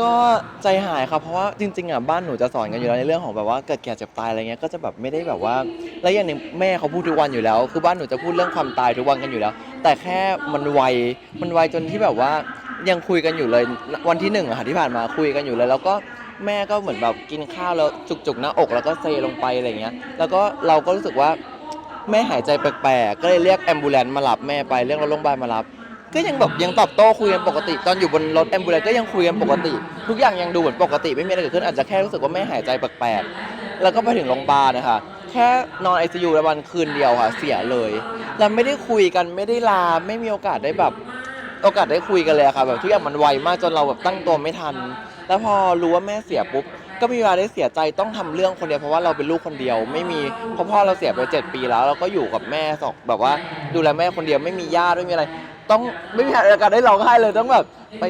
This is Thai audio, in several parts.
ก็ใจหายครับเพราะว่าจริงๆอะบ้านหนูจะสอนกันอยู่แล้วในเรื่องของแบบว่าเกิดแก่เจ็บตายอะไรเงี้ยก็จะแบบไม่ได้แบบว่าแล้วอย่างหนึ่งแม่เขาพูดทุกวันอยู่แล้ว คือบ้านหนูจะพูดเรื่องความตายทุกวันกันอยู่แล้ว แต่แค่มันไวมันไวจนที่แบบว่ายังคุยกันอยู่เลยวันที่หนึ่งอะค่ะที่ผ่านมาคุยกันอยู่เลย แล้วก็แม่ก็เหมือนแบบกินข้าวแล้วจุกๆหน้าอก แล้วก็เซลงไปอะไรเงี้ย แล้วก็เราก็รู้สึกว่าแม่หายใจแปลกๆก็เลยเรียกแอมบูเลนมารับแม่ไปเรียกรถโรงพยาบาลมารับ ก็ยังแบบยังตอบโต้คุยกันปกติ ตอนอยู่บนรถแอมบูเลนก็ยังคุยกันปกติ ทุกอย่างยังดูเหมือนปกติไม่มีอะไรเกิดขึ้นอาจจะแค่รู้สึกว่าแม่หายใจแปลกๆแล้วก็ไปถึงโรงพยาบาลนะคะแค่นอนไอซียูวันคืนเดียวค่ะเสียเลยแล้วไม่ได้คุยกันไม่ได้ลาไม่มีโอกาสได้แบบโอกาสได้คุยกันเลยอะค่ะแบบทุกอย่างมันไวมากจนเราแบบตั้งตัวไม่ทัน แล้วพอรู้ว่าแม่เสียปุ๊บก็มีเวลาได้เสียใจต้องทำเรื่องคนเดียวเพราะว่าเราเป็นลูกคนเดียว ไม่มีเพราะพ่อเราเสียไปเจ็ดปีแล้วเราก็อยู่กับแม่สองแบบว่าดูแลแม่คนเดียวไม่มีญาติไม่มีอะไร ต้องไม่มีโอกาสได้ร้องไห้เลยต้องแบบไป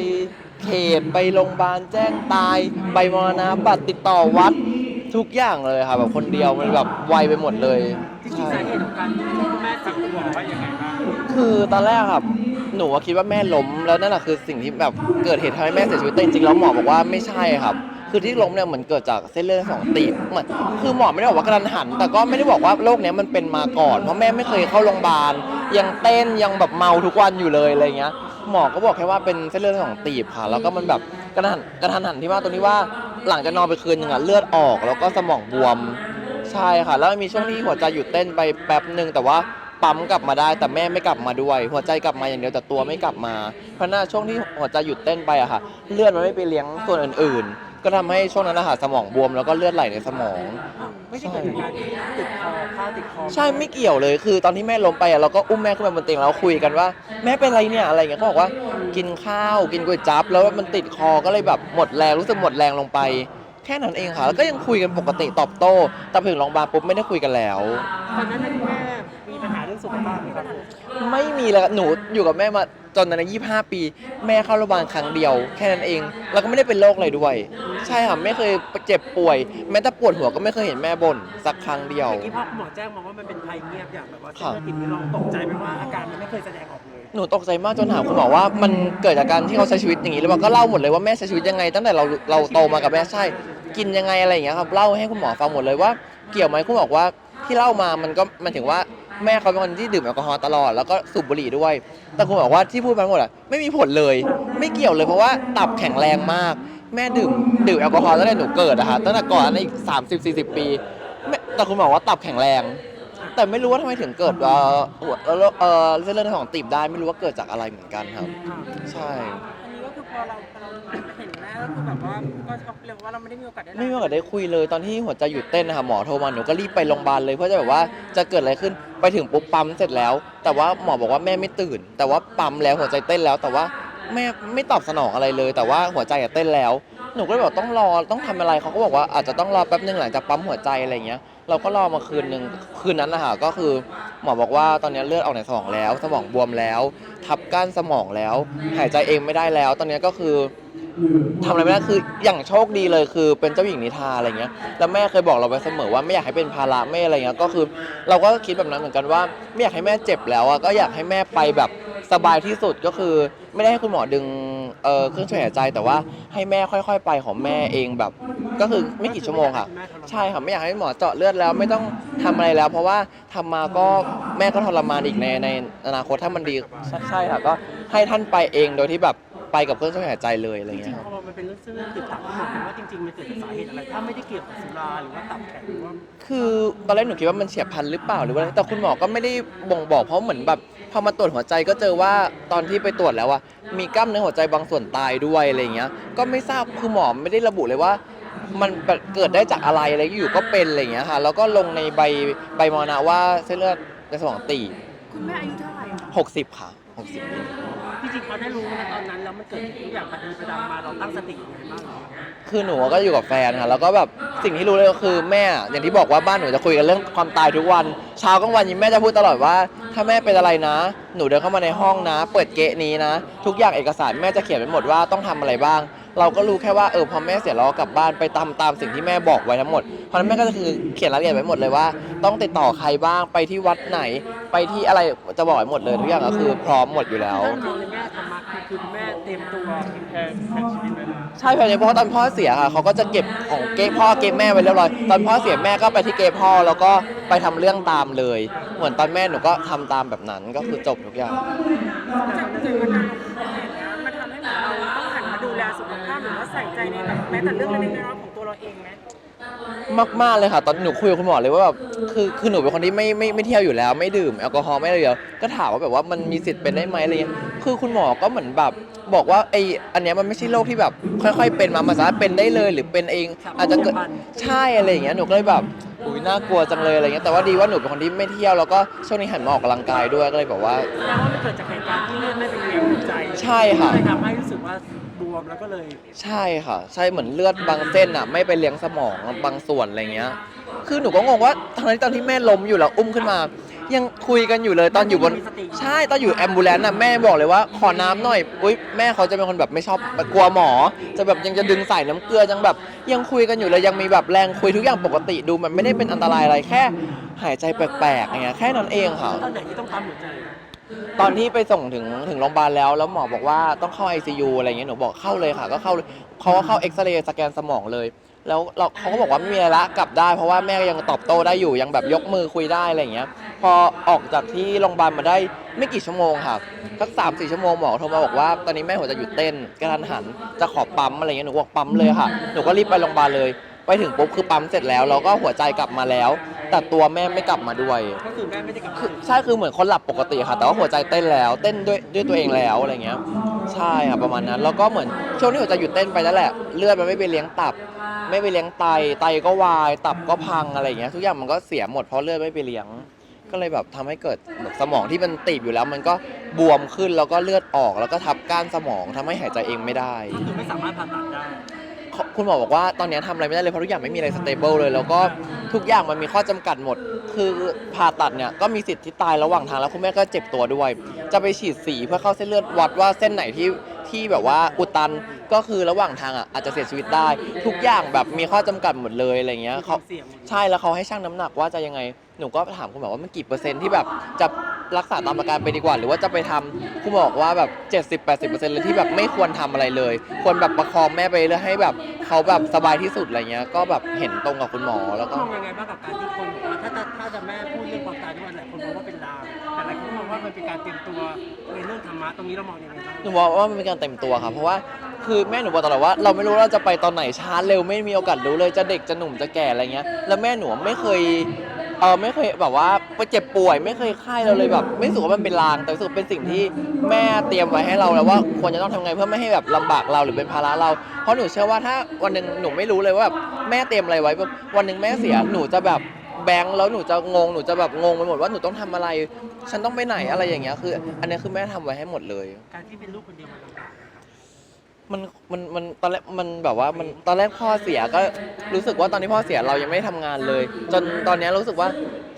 เขตไปโรงพยาบาลแจ้งตายใบมรณะบัตรติดต่อวัดทุกอย่างเลยค่ะแบบคนเดียวมันแบบไวไปหมดเลยจริงๆสาเหตุของการที่แม่เสียคุณหมอว่ายังไงบ้างคือตอนแรกครับ หนูว่าคิดว่าแม่ล้ม แล้วนั่นแหละคือสิ่งที่แบบเกิดเหตุทำให้แม่เสียชีวิตแต่จริงๆแล้วหมอบอกว่าไม่ใช่ครับ คือที่ล้มเนี่ยเหมือนเกิดจากเส้นเลือดสมองตีบเหมือนคือหมอไม่ได้บอกว่ากระทันหัน แต่ก็ไม่ได้บอกว่าโรคเนี้ยมันเป็นมาก่อน เพราะแม่ไม่เคยเข้าโรงพยาบาล ยังเต้นยังแบบเมาทุกวันอยู่เลยอะไรเงี้ยหมอก็บอกแค่ว่าเป็นเส้นเลือดสมองตีบค่ะ แล้วก็มันแบบกระทันกระทันหันที่ว่าตรงนี้ว่าหลังจากนอนไปคืนหนึ่งอะเลือดออก แล้วก็สมองบวมใช่ค่ะ แล้วมีช่วงที่หัวใจหยุดเต้นไปแป๊บหนึ่งแต่ว่าปั๊มกลับมาได้แต่แม่ไม่กลับมาด้วย หัวใจกลับมาอย่างเดียวแต่ตัวไม่กลับมา เพราะหน้าช่วงที่หัวใจหยุดเต้นไปอะค่ะ เลือดมันไม่ไปเลี้ยงส่วนอื่น ๆ ก็ทำให้ช่วงนั้นนะคะสมองบวมแล้วก็เลือดไหลในสมอง ไม่ใช่เกิดจากการติดคอ ติดคอใช่ไม่เกี่ยวเลยคือ ตอนที่แม่ล้มไปอะเราก็อุ้มแม่ขึ้นมาบนเตียงแล้วคุยกันว่า แม่เป็นไรเนี่ยอะไรเงี้ยเขาบอกว่ากินข้าวกินก๋วยจั๊บแล้วมันติดคอก็เลยแบบหมดแรงรู้สึกหมดแรงลงไป แค่นั้นเองค่ะ แล้วก็ยังคุยกันปกติตอบโต้แต่พอถึงโรงพยาบาลปุ๊บไม่ได้คุยกันแล้ว ตอนนั้นแม่มีปัญหาเรื่องสุขภาพไหมครับไม่มีเลยครับหนูอยู่กับแม่มาจนตอนนั้นยี่ห้าปี แม่เข้าโรงพยาบาลครั้งเดียว แค่นั้นเอง แล้วก็ไม่ได้เป็นโรคอะไรด้วย ใช่ค่ะไม่เคยเจ็บป่วย แม้แต่ปวดหัวก็ไม่เคยเห็นแม่บ่นสักครั้งเดียว เมื่อกี้พ่อคุณหมอแจ้งมาว่ามันเป็นภัยเงียบอย่างแบบว่าเส้นค่ะเลือดติดนี่เราตกใจไหมว่าอาการมันไม่เคยแสดงออกเลย หนูตกใจมากจนถามคุณหมอว่ามันเกิดจากการที่เขาใช้ชีวิตอย่างนี้หรือเปล่าก็เล่าหมดเลยว่าแม่ใช้ชีวิตยังไง ตั้งแต่เราเราโตมากับแม่ใช่ กินยังไงอะไรอย่างเงี้ยครับเล่าให้คุณหมอฟังหมดเลยว่า เกี่ยวไหมคุณบอกว่าที่เล่ามามันก็มันถึงว่าแม่เขาเป็นคนที่ดื่มแอลกอฮอล์ตลอดแล้วก็สูบบุหรี่ด้วย แต่คุณบอกว่าที่พูดมาหมดอะไม่มีผลเลย ไม่เกี่ยวเลยเพราะว่าตับแข็งแรงมาก แม่ดื่มดื่มแอลกอฮอล์ตั้งแต่หนูเกิดอะค่ะตั้งแต่ก่อนนั้นอีกสามสิบสี่สิบปีแต่คุณบอกว่าตับแข็งแรง แต่ไม่รู้ว่าทำไมถึงเกิดเอ่อหัวเอ่อเอ่อเส้นเลือดในสมองตีบได้ไม่รู้ว่าเกิดจากอะไรเหมือนกันครับ ใช่ อันนี้ก็คือพอเราเราเห็นแม่ก็คือแบบว่าก็ช็อกเลยว่าเราไม่ได้มีโอกาสได้ไม่มีโอกาสได้คุยเลยตอนที่หัวใจหยุดเต้นนะคะหมอโทรมาหนูก็รีบไปโรงพยาบาลเลยเพื่อจะแบบว่าจะเกิดอะไรขึ้นไปถึงปุ๊บปั๊มเสร็จแล้ว แต่ว่าหมอบอกว่าแม่ไม่ตื่น แต่ว่าปั๊มแล้วหัวใจเต้นแล้ว แต่ว่าแม่ไม่ตอบสนองอะไรเลย แต่ว่าหัวใจอะเต้นแล้ว หนูก็เลยบอกต้องรอต้องทำอะไรเขาก็บอกว่าอาจจะต้องรอแป๊บนึงหลังจากปั๊มหัวใจอะไรเงี้ยเราก็รอมาคืนหนึ่งคืนนั้นนะคะก็คือหมอบอกว่าตอนนี้เลือดออกในสมองแล้ว สมองบวมแล้ว ทับก้านสมองแล้ว หายใจเองไม่ได้แล้ว ตอนนี้ก็คือ ทำอะไรไม่ได้คืออย่างโชคดีเลยคือเป็นเจ้าหญิงนิทราอะไรเงี้ยแล้วแม่เคยบอกเราไว้เสมอว่าไม่อยากให้เป็นภาระแม่อะไรเงี้ยก็คือ เราก็คิดแบบนั้นเหมือนกันว่าไม่อยากให้แม่เจ็บแล้วอะก็อยากให้แม่ไปแบบสบายที่สุดก็คือ ไม่ได้ให้คุณหมอดึงเอ่อเครื่องช่วยหายใจแต่ว่าให้แม่ค่อย ๆ ไปของแม่เองแบบ ก็คือไม่กี่ชั่วโมงค่ะ ใช่ค่ะไม่อยากให้หมอเจาะเลือดแล้วไม่ต้องทำอะไรแล้ว เพราะว่าทำมาก็แม่ก็ทรมานอีกในในอนาคตถ้ามันดีใช่ใช่ค่ะก็ให้ท่านไปเองโดยที่แบบ ไปกับเครื่องช่วยหายใจเลยอะไรจเงี้ริยงครับๆพอมันเป็นเรื่องเส้นเลือดติดตับทั้งหมดว่าจริงๆมันเกิดจากสาเหตุอะไรถ้าไม่ได้เกี่ยวกับสุราหรือว่าตับแข็งหรือว่าคือตอนแรกหนูคิดว่ามันเฉียบพลันหรือเปล่าหรือว่าอะไรแต่คุณหมอก็ไม่ได้บ่งบอกเพราะเหมือนแบบพอมาตรวจหัวใจก็เจอว่าตอนที่ไปตรวจแล้วอะมีกล้ามเนื้อหัวใจบางส่วนตายด้วยอะไรเงี้ย ก็ไม่ทราบคือหมอไม่ได้ระบุเลยว่า มันเกิดได้จากอะไรอะไรอยู่ก็เป็นอะไรเงี้ยค่ะแล้วก็ลงในใบใบมรณะว่าเส้นเลือดในสมองตีบคุณแม่อายุเท่าไหร่อะหกสิบค่ะหกสิบปี จริงๆพอได้รู้นะตอนนั้นแล้วมันเกิดทุกอย่างประเด็นประดังมาเราตั้งสติยังไงบ้างคือหนูก็อยู่กับแฟนค่ะแล้วก็แบบสิ่งที่รู้เลยก็คือแม่อย่างที่บอกว่าบ้านหนูจะคุยกันเรื่องความตายทุกวันเช้ากลางวันยิ้แม่จะพูดตลอดว่า ถ้าแม่เป็นอะไรนะ หนูเดินเข้ามาในห้องนะ เปิดเกะนี้นะ ทุกอย่างเอกสารแม่จะเขียนไว้หมดว่าต้องทำอะไรบ้าง เราก็รู้แค่ว่าเออพอแม่เสียเราก็กลับบ้านไปตามตามสิ่งที่แม่บอกไว้ทั้งหมด เพราะฉะนั้นแม่ก็จะคือเขียนรายละเอียดไว้หมดเลยว่า ต้องติดต่อใครบ้างไปที่วัดไหน ไปที่อะไรจะบอกไว้หมดเลยทุกอย่างก็คือพร้อมหมดอยู่แล้วถ้ามองในแง่ธรรมะคือคือคุณแม่เตรียมตัวแทนแทนชีวิตไว้แล้วใช่ภายในเพราะตอนพ่อเสียค่ะเขาก็จะเก็บของเก๊พ่อเก๊แม่ไว้เรียบร้อยตอนพ่อเสียแม่ก็ไปที่เก๊พ่อแล้วก็ไปทำเรื่องตามเลย เหมือนตอนแม่หนูก็ทำตามแบบนั้นก็คือจบทุกอย่าง จากจากการลงทุนอย่างเงี้ยมั ใส่ใจในแบบแม้แต่เรื่องเล็กๆน้อยๆของตัวเราเองไหมมากๆเลยค่ะ ตอนหนูคุยกับคุณหมอเลยว่าแบบคือคือหนูเป็นคนที่ไม่ไม่ไม่เที่ยวอยู่แล้ว ไม่ดื่มแอลกอฮอล์ไม่อะไรอยู่แล้วก็ถามว่าแบบว่ามันมีสิทธิ์เป็นได้ไหมอะไรเงี้ยคือคุณหมอก็เหมือนแบบบอกว่าไออันเนี้ยมันไม่ใช่โรคที่แบบ ค่อยๆ เป็นมามันสามารถเป็นได้เลยหรือเป็นเอง อาจจะเกิดใช่อะไรอย่างเงี้ยหนูก็เลยแบบอุ้ยน่ากลัวจังเลยอะไรเงี้ยแต่ว่าดีว่าหนูเป็นคนที่ไม่เที่ยวแล้วก็ช่วงนี้หันมาออกกำลังกายด้วยก็เลยแบบว่า แสดงว่ามันเกิดจากเหตุการณ์ที่เลือดไม่ไปเลี้ยงหัวใจใช่ค่ะ ก็เลยทำให้รู้สึกว่าบ วมแล้วก็เลยใช่ค่ะ ใช่เหมือนเลือดบางเส้นอะ ไม่ไปเลี้ยงสมองบางส่วนอะไรเงี้ย คือหนูก็งงว่าตอนที่ตอนที่แม่ล้มอยู่แล้วอุ้มขึ้นมา ยังคุยกันอยู่เลยตอนอยู่บนมีสติใช่ตอนอยู่แอมบูเลนต์น่ะแม่บอกเลยว่าขอน้ำหน่อยอุ้ยแม่เขาจะเป็นคนแบบไม่ชอบแบบกลัวหมอ จะแบบยังจะดึงใส่น้ำเกลือยังแบบยังคุยกันอยู่เลยยังมีแบบแรงคุยทุกอย่างปกติดูมันไม่ได้เป็นอันตรายอะไรแค่ หายใจแปลกๆอย่างเงี้ยแค่นั้นเองค่ะ ตอนไหนที่ต้องปั๊มหัวใจ ตอนที่ไปส่งถึงถึงโรงพยาบาลแล้ว แล้วหมอบอกว่าต้องเข้า ICU อะไรเงี้ยหนูบอกเข้าเลยค่ะ ก็เข้าเลยเขาก็เข้าเอ็กซเรย์สแกนสมองเลย แล้วเราเขาก็บอกว่าไม่มีอะไรละกลับได้ เพราะว่าแม่ก็ยังตอบโต้ได้อยู่ยังแบบยกมือคุยได้อะไรอย่างเงี้ย พอออกจากที่โรงพยาบาลมาได้ไม่กี่ชั่วโมงค่ะสักสามสี่ชั่วโมงหมอโทรมาบอกว่าตอนนี้แม่หัวใจหยุดเต้นกระทันหันจะขอปั๊มอะไรเงี้ยหนูบอกปั๊มเลยค่ะหนูก็รีบไปโรงพยาบาลเลย ไปถึงปุ๊บคือปั๊มเสร็จแล้วแล้วก็หัวใจกลับมาแล้ว แต่ตัวแม่ไม่กลับมาด้วย ก็คือแม่ไม่ได้กลับคือใช่คือเหมือนคนหลับปกติค่ะ แต่ว่าหัวใจเต้นแล้ว เต้นด้วยด้วยตัวเองแล้วอะไรเงี้ยใช่ค่ะประมาณนั้น แล้วก็เหมือนช่วงที่หัวใจหยุดเต้นไปนั่นแหละเลือดมันไม่ไปเลี้ยงตับ ไม่ไปเลี้ยงไตไตก็วาย ตับก็พังอะไรเงี้ยทุกอย่างมันก็เสียหมดเพราะเลือดไม่ไปเลี้ยง ก็เลยแบบทำให้เกิดแบบสมองที่มันตีบอยู่แล้ว มันก็บวมขึ้นแล้วก็เลือดออกแล้วก็ทับก้านสมองทำให้หายใจเองไม่ได้ ก็คือไม่สามารถผ่าตัดได้ คุณหมอบอกว่าตอนนี้ทำอะไรไม่ได้เลยเพราะทุกอย่างไม่มีอะไรสเตเบิลเลย แล้วก็ทุกอย่างมันมีข้อจำกัดหมด คือผ่าตัดเนี่ยก็มีสิทธิ์ที่ตายระหว่างทางแล้วคุณแม่ก็เจ็บตัวด้วย จะไปฉีดสีเพื่อเข้าเส้นเลือดวัดว่าเส้นไหนที่ที่แบบว่าอุดตันก็คือระหว่างทางอะอาจจะเสียชีวิตได้ ทุกอย่างแบบมีข้อจำกัดหมดเลยอะไรเงี้ยเขา ใช่แล้วเขาให้ชั่งน้ำหนักว่าจะยังไง หนูก็ถามคุณหมอว่ามันกี่เปอร์เซ็นต์ที่แบบจะ รักษาตามอาการไปดีกว่า หรือว่าจะไปทำคุณหมอบอกว่าแบบ 70-80%เลยที่แบบไม่ควรทำอะไรเลย ควรแบบประคองแม่ไปเรื่อยให้แบบเขาแบบสบายที่สุดอะไรเงี้ย ก็แบบเห็นตรงกับคุณหมอแล้วก็ มองยังไงบ้างกับการที่คนบอกว่าถ้าถ้าถ้าจะแม่พูดเรื่องความตายทุกวันหลายคนมองว่าเป็นลางแต่หลายคนมองว่ามันเป็นการเตรียมตัวในเรื่องธรรมะตรงนี้เรามองยังไงบ้างหนูบอกว่ามันเป็นการเต็มตัวค่ะเพราะว่าคือแม่หนูบอกตลอดว่าเราไม่รู้ว่าเราจะไปตอนไหนช้าเร็วไม่มีโอกาสรู้เลยจะเด็กจะหนุ่มจะแก่อะไรเงี้ยแล้วแม่หนูไม่เคย เออไม่เคยแบบว่าไปเจ็บป่วยไม่เคยไข้เราเลยแบบ ไม่รู้สึกว่ามันเป็นลางแต่รู้สึกว่าเป็นสิ่งที่แม่เตรียมไว้ให้เราแล้วว่าควรจะต้องทำไงเพื่อไม่ให้แบบลำบากเราหรือเป็นภาระเรา เพราะหนูเชื่อว่าถ้าวันหนึ่งหนูไม่รู้เลยว่าแบบแม่เตรียมอะไรไว้แบบวันหนึ่งแม่เสียหนูจะแบบแบงค์แล้วหนูจะงงหนูจะแบบงงไปหมดว่าหนูต้องทำอะไร ฉันต้องไปไหนอะไรอย่างเงี้ยคือ อันนี้คือแม่ทำไว้ให้หมดเลย การที่เป็นลูกคนเดียวมันลำบาก มันมันมันตอนแรกมันแบบว่ามันตอนแรกพ่อเสียก็รู้สึกว่าตอนที่พ่อเสียเรายังไม่ได้ทำงานเลย จนตอนเนี้ยรู้สึกว่า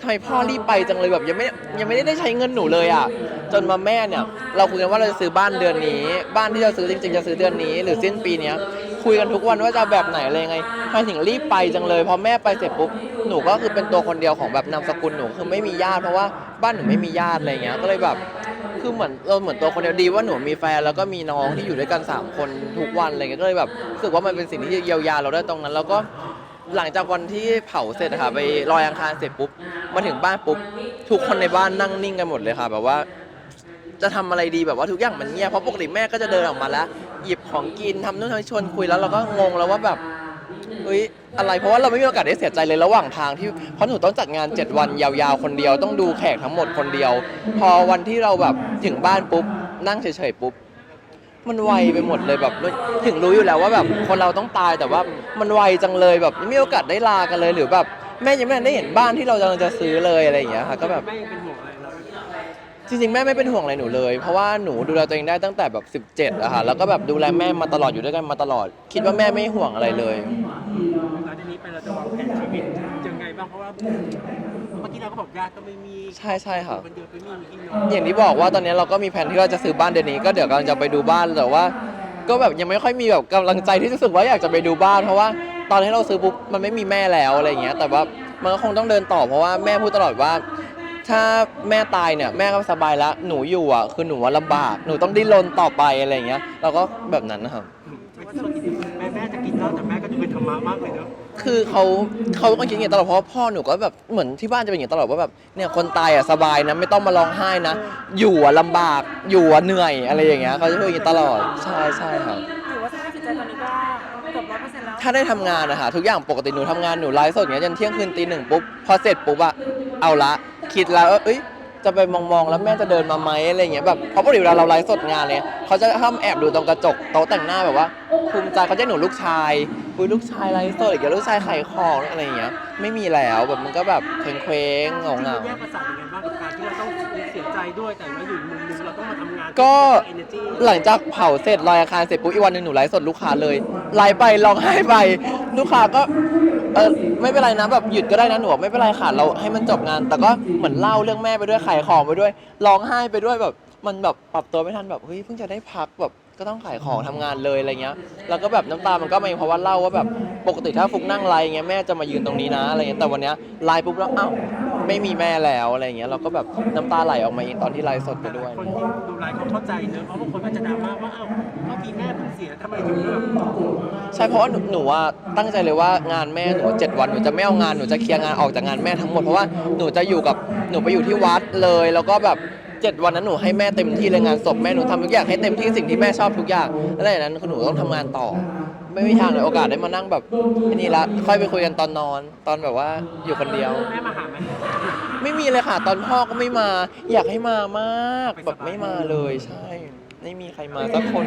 ทำไมพ่อรีบไปจังเลยแบบยังไม่ยังไม่ได้ใช้เงินหนูเลยอะจนมาแม่เนี่ยเราคุยกันว่าเราจะซื้อบ้านเดือนนี้ บ้านที่เราซื้อจริงๆจะซื้อเดือนนี้ หรือสิ้นปีเนี้ยคุยกันทุกวันว่าจะเอาแบบไหนอะไรยังไงทำไมถึงรีบไปจังเลยพอแม่ไปเสร็จปุ๊บหนูก็คือเป็นตัวคนเดียวของแบบนามสกุลหนูคือไม่มีญาติเพราะว่าบ้านหนูไม่มีญาติอะไรเงี้ยก็เลยแบบ คือเหมือนเราเหมือนตัวคนเดียวดีว่าหนูมีแฟนแล้วก็มีน้องที่อยู่ด้วยกัน 3 คนทุกวันอะไรเงี้ยก็เลยแบบรู้สึกว่ามันเป็นสิ่งที่เยียวยาเราได้ตรงนั้นแล้วก็หลังจากวันที่เผาเสร็จอะค่ะไปลอยอังคารเสร็จปุ๊บมาถึงบ้านปุ๊บทุกคนในบ้านนั่งนิ่งกันหมดเลยค่ะ แบบว่า จะทำอะไรดีแบบว่าทุกอย่างมันเงียบเพราะปกติแม่ก็จะเดินออกมาแล้ว หยิบของกินทำนู่นทำนี่ชวนคุยแล้วเราก็งงแล้วว่าแบบ เฮ้ยอะไรเพราะว่าเราไม่มีโอกาสได้เสียใจเลยระหว่างทางที่เพราะหนูต้องจัดงาน 7 วันยาวๆ คนเดียวต้องดูแขกทั้งหมดคนเดียว พอวันที่เราแบบถึงบ้านปุ๊บ นั่งเฉยๆปุ๊บ มันไวไปหมดเลยแบบถึงรู้อยู่แล้วว่าแบบคนเราต้องตายแต่ว่ามันไวจังเลยแบบไม่มีโอกาสได้ลากันเลยหรือแบบแม่ยังไม่ทันได้เห็นบ้านที่เรากำลังจะซื้อเลยอะไรอย่างเงี้ยค่ะก็แบบ แม่ยังเป็นห่วงอะไร จริงๆ แม่ไม่เป็นห่วงอะไรหนูเลย เพราะว่าหนูดูแลตัวเองได้ตั้งแต่แบบ 17อะค่ะ แล้วก็แบบดูแลแม่มาตลอดอยู่ด้วยกันมาตลอด คิดว่าแม่ไม่ห่วงอะไรเลย หลังจากนี้ไปเราจะวางแผนชีวิตยังไงบ้างเพราะว่าเมื่อกี้เราก็บอกญาติก็ไม่มีใช่ใช่ค่ะคนเดียวไปมีพี่น้องอย่างที่บอกว่าตอนนี้เราก็มีแผนที่เราจะซื้อบ้านเดือนนี้ก็เดี๋ยวกำลังจะไปดูบ้านแต่ว่า ก็แบบยังไม่ค่อยมีแบบกำลังใจที่จะรู้สึกว่าอยากจะไปดูบ้าน เพราะว่าตอนที่เราซื้อปุ๊บมันไม่มีแม่แล้วอะไรอย่างเงี้ย แต่ว่ามันก็คงต้องเดินต่อเพราะว่าแม่พูดตลอดว่า ถ้าแม่ตายเนี่ยแม่ก็สบายแล้ว หนูอยู่อะคือหนูว่าลำบาก หนูต้องดิ้นรนต่อไปอะไรอย่างเงี้ยเราก็แบบนั้นนะครับ แม่แม่จะกินเหล้าแต่แม่ก็ดูเป็นธรรมะมากเลยเนาะคือเขาเขาก็คิดอย่างนี้ตลอดเพราะว่าพ่อหนูก็แบบเหมือนที่บ้านจะเป็นอย่างนี้ตลอดว่าแบบเนี่ยคนตายอะสบายนะไม่ต้องมาร้องไห้นะ อยู่อะลำบากอยู่อะเหนื่อยอะไรอย่างเงี้ยเขาจะพูดอย่างนี้ตลอดใช่ใช่ครับ ถือว่าสภาพจิตใจตอนนี้ก็เกือบร้อยเปอร์เซ็นต์แล้ว ถ้าได้ทำงานนะคะทุกอย่างปกติหนูทำงานหนูไลฟ์สดอย่างเงี้ยจนเที่ยงคืนตีหนึ่งปุ๊บพอเสร็จปุ๊บอะเอาละ คิดแล้วว่าเอ้ยจะไปมองๆแล้วแม่จะเดินมาไหมอะไรอย่างเงี้ยแบบเพราะปกติเวลาเราไลฟ์สดงานเนี่ยเขาจะห้ามแอบดูตรงกระจกโต๊ะแต่งหน้าแบบว่าภูมิใจเขาจะหนูลูกชายอุ้ยลูกชายไลฟ์สดอีกแล้วลูกชายขายของอะไรอย่างเงี้ยไม่มีแล้วแบบมันก็แบบเคว้งๆเหงาที่เงามันแยกประสาทยังไงบ้างกับการที่เราต้องเสียใจด้วยแต่ว่าอยู่มุมนึงเราต้องมาทำงานก็เอเนจีหลังจากเผาเสร็จลอยอาคารเสร็จปุ๊บอีกวันหนึงหนูไลฟ์สดลูกค้าเลยไลฟ์ไปร้องไห้ไปลูกค้าก็ เออไม่เป็นไรนะแบบหยุดก็ได้นะหนูบอกไม่เป็นไรค่ะเราให้มันจบงาน แต่ก็เหมือนเล่าเรื่องแม่ไปด้วยขายของไปด้วยร้องไห้ไปด้วยแบบ มันแบบปรับตัวไม่ทันแบบเฮ้ยเพิ่งจะได้พักแบบ ก็ต้องขายของทำงานเลยอะไรเงี้ย แล้วก็แบบน้ำตา มันก็มาเองเพราะว่าเล่าว่าแบบปกติถ้าฟุกนั่งไลฟ์เงี้ยแม่จะมายืนตรงนี้นะอะไรเงี้ยแต่วันเนี้ยไลฟ์ปุ๊บแล้วอ้าวไม่มีแม่แล้วอะไรเงี้ยเราก็แบบน้ำตาไหลออกมาเองตอนที่ไลฟ์สดไปด้วย คนที่ดูไลฟ์เขาเข้าใจเนอะเพราะบางคนก็จะดราม่าว่าเอ้าเท่าที่แม่เพิ่งเสียทำไมถึงแบบใช่เพราะว่าหนูหนูว่าตั้งใจเลยว่างานแม่หนูเจ็ดวันหนูจะไม่เอางานหนูจะเคลียร์งานออกจากงานแม่ทั้งหมดเพราะว่าหนูจะอยู่กับหนูไปอยู่ที่วัดเลย แล้วก็แบบ เจ็ดวันนั้นหนูให้แม่เต็มที่เลยงานศพแม่หนูทำทุกอย่างให้เต็มที่สิ่งที่แม่ชอบทุกอย่างแล้วหลังจากนั้นคือหนูต้องทำงานต่อ ไม่มีทางเลยโอกาสได้มานั่งแบบนี่ละค่อยไปคุยกันตอนนอน ตอนแบบว่าอยู่คนเดียว แม่มาหาไหมไม่มีเลยค่ะ ตอนพ่อก็ไม่มา อยากให้มามากแบบไม่มาเลยใช่ ไม่มีใครมาสักคน